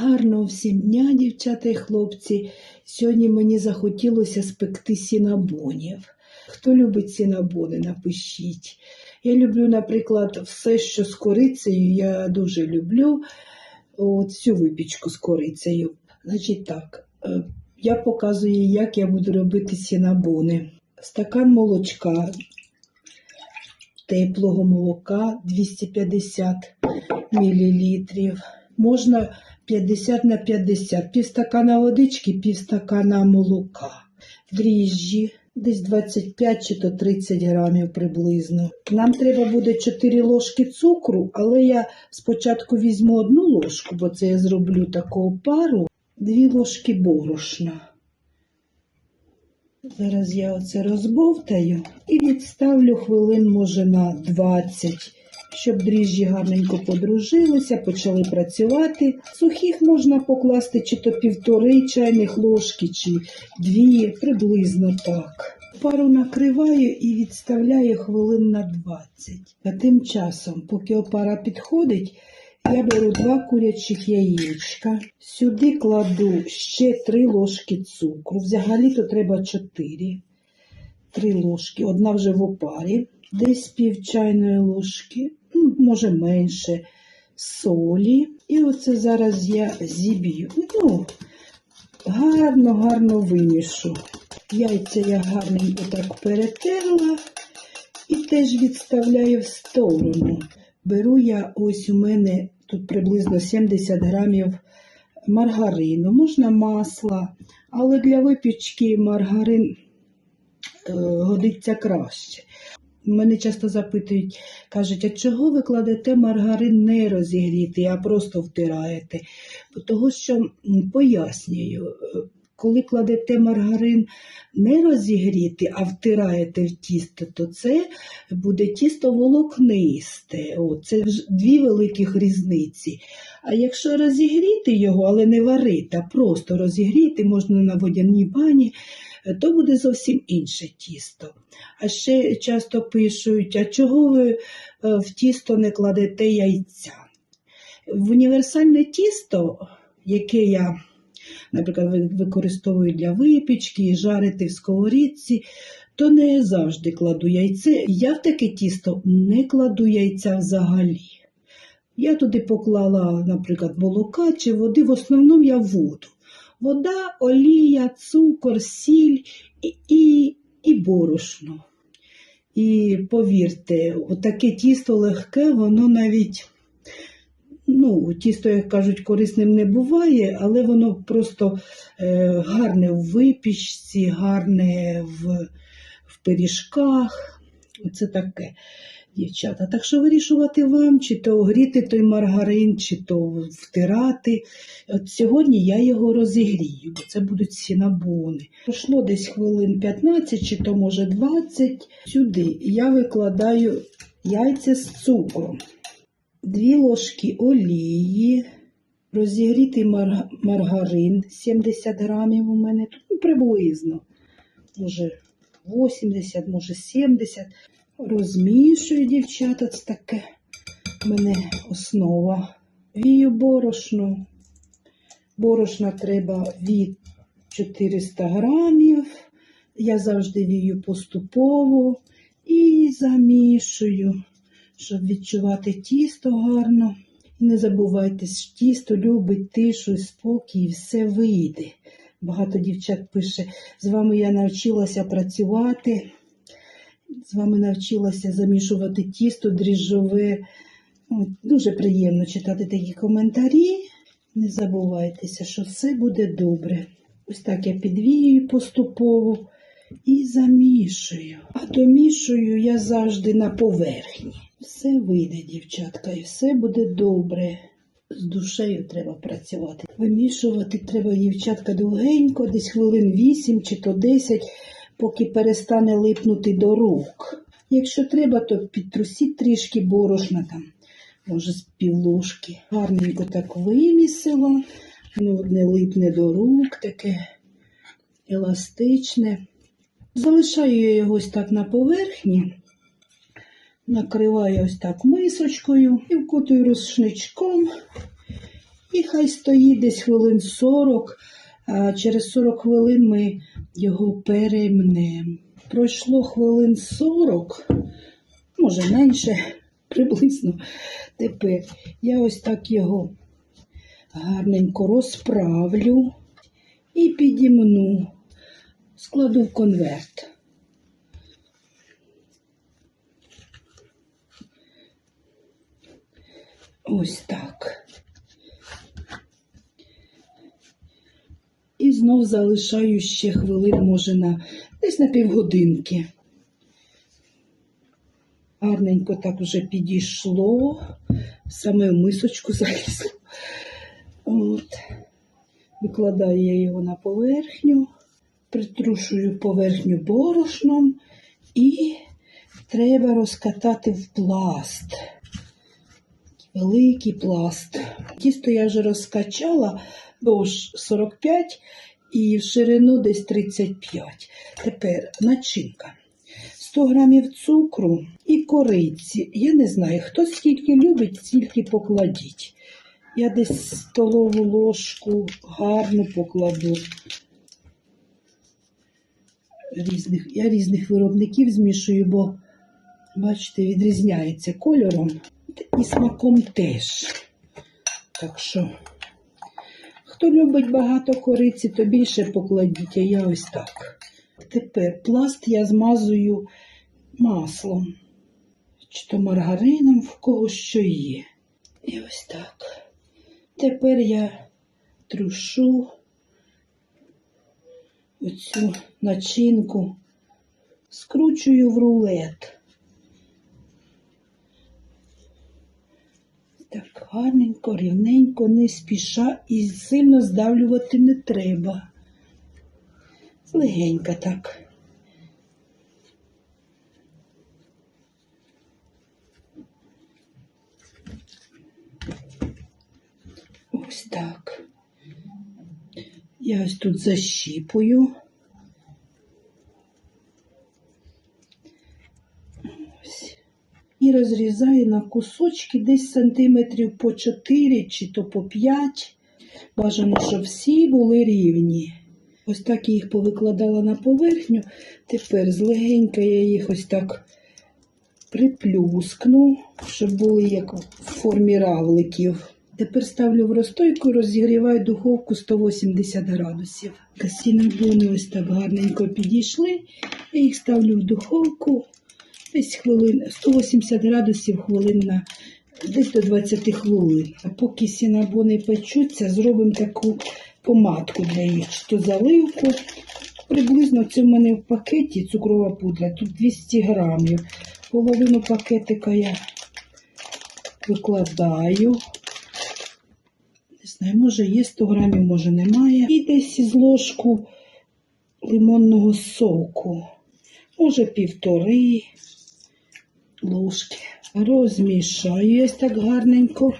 Гарного всім дня, дівчата і хлопці. Сьогодні мені захотілося спекти сінабонів. Хто любить сінабони, напишіть. Я люблю, наприклад, все, що з корицею, я дуже люблю от цю випічку з корицею. Значить так, е, я показую, як я буду робити сінабони. Стакан молочка, теплого молока 250 мл. Можна 50 на 50, півстакана водички, півстакана молока, дріжджі, десь 25 чи то 30 грамів приблизно. Нам треба буде 4 ложки цукру, але я спочатку візьму одну ложку, бо це я зроблю таку пару, 2 ложки борошна. Зараз я оце розбовтаю і відставлю хвилин, може, на 20, щоб дріжджі гарненько подружилися, почали працювати. Сухих можна покласти чи то півтори чайних ложки, чи дві, приблизно так. Пару накриваю і відставляю хвилин на 20. А тим часом, поки опара підходить, я беру два курячих яєчка. Сюди кладу ще три ложки цукру. Взагалі-то треба чотири. Три ложки. Одна вже в опарі. Десь пів чайної ложки, ну, може менше, солі. І оце зараз я зіб'ю. Ну, гарно, гарно вимішу. Яйця я гарненько так перетерла і теж відставляю в сторону. Беру я ось у мене тут приблизно 70 грамів маргарину, можна масла, але для випічки маргарин е, годиться краще. Мене часто запитують, кажуть, а чого ви кладете маргарин не розігрітий, а просто втираєте? Того, що пояснюю, е, коли кладете маргарин не розігріти, а втираєте в тісто, то це буде тісто волокнисте. О, це дві великих різниці. А якщо розігріти його, але не варити, а просто розігріти, можна на водяній бані, то буде зовсім інше тісто. А ще часто пишуть, а чого ви е, в тісто не кладете яйця? В універсальне тісто, яке я наприклад, ви- використовую для випічки і жарити в сковорідці, то не завжди кладу яйце. Я в таке тісто не кладу яйця взагалі. Я туди поклала, наприклад, молока чи води, в основному я воду. Вода, олія, цукор, сіль і, і, і борошно. І повірте, таке тісто легке, воно навіть ну, тісто, як кажуть, корисним не буває, але воно просто е, гарне в випічці, гарне в, в пиріжках. Оце таке, дівчата. Так що вирішувати вам, чи то гріти той маргарин, чи то втирати. От сьогодні я його розігрію, бо це будуть сінабони. Пройшло десь хвилин 15, чи то може 20. Сюди я викладаю яйця з цукром. Дві ложки олії, розігрітий мар- маргарин 70 грамів у мене тут ну, приблизно, може 80, може 70. Розмішую, дівчата, це таке в мене основа. Вію борошно. Борошна треба від 400 грамів. Я завжди вію поступово і замішую щоб відчувати тісто гарно. І не забувайте, що тісто любить тишу і спокій, і все вийде. Багато дівчат пише, з вами я навчилася працювати, з вами навчилася замішувати тісто дріжджове. Дуже приємно читати такі коментарі. Не забувайтеся, що все буде добре. Ось так я підвію поступово і замішую. А домішую я завжди на поверхні. Все вийде, дівчатка, і все буде добре. З душею треба працювати. Вимішувати треба, дівчатка, довгенько, десь хвилин 8 чи то 10, поки перестане липнути до рук. Якщо треба, то підтрусіть трішки борошна там, може з півложки. Гарненько так вимісила, воно не липне до рук, таке еластичне. Залишаю я його ось так на поверхні, накриваю ось так мисочкою і вкутую рушничком І хай стоїть десь хвилин 40, а через 40 хвилин ми його перемнемо. Пройшло хвилин 40, може менше, приблизно. Тепер я ось так його гарненько розправлю і підімну, складу в конверт. Ось так. І знов залишаю ще хвилин, може, на десь на півгодинки. Гарненько так вже підійшло, саме в мисочку залізло. От. Викладаю я його на поверхню, притрушую поверхню борошном і треба розкатати в пласт. Великий пласт. Тісто я вже розкачала довж 45 і в ширину десь 35. Тепер начинка. 100 грамів цукру і кориці. Я не знаю, хто скільки любить, стільки покладіть. Я десь столову ложку гарно покладу. Різних, я різних виробників змішую, бо, бачите, відрізняється кольором і смаком теж. Так що, хто любить багато кориці, то більше покладіть, а я ось так. Тепер пласт я змазую маслом, чи то маргарином, в кого що є. І ось так. Тепер я трушу оцю начинку, скручую в рулет. Так гарненько, рівненько, не спіша і сильно здавлювати не треба. Легенько так. Ось так. Я ось тут защіпую. Ось. І розрізаю на кусочки десь сантиметрів по 4 чи то по 5. Бажано, щоб всі були рівні. Ось так я їх повикладала на поверхню. Тепер злегенька я їх ось так приплюскну, щоб були як в формі равликів. Тепер ставлю в розстойку і розігріваю духовку 180 градусів. Касінабони ось так гарненько підійшли. Я їх ставлю в духовку десь хвилин 180 градусів хвилин на десь до 20 хвилин. А поки сінабони печуться, зробимо таку помадку для їх, то заливку. Приблизно це в мене в пакеті цукрова пудра, тут 200 грамів. Половину пакетика я викладаю. Не знаю, може є 100 грамів, може немає. І десь із ложку лимонного соку. Може півтори ложки. Розмішаю ось так гарненько.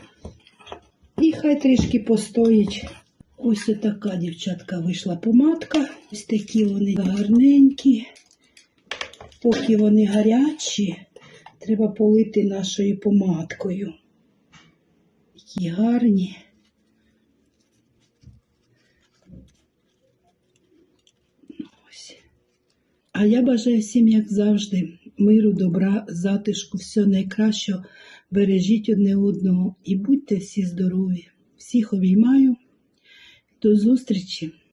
І хай трішки постоїть. Ось така, дівчатка, вийшла помадка. Ось такі вони гарненькі. Поки вони гарячі, треба полити нашою помадкою. Які гарні. Ось. А я бажаю всім, як завжди, миру, добра, затишку, все найкращого. Бережіть одне одного і будьте всі здорові. Всіх обіймаю. До зустрічі!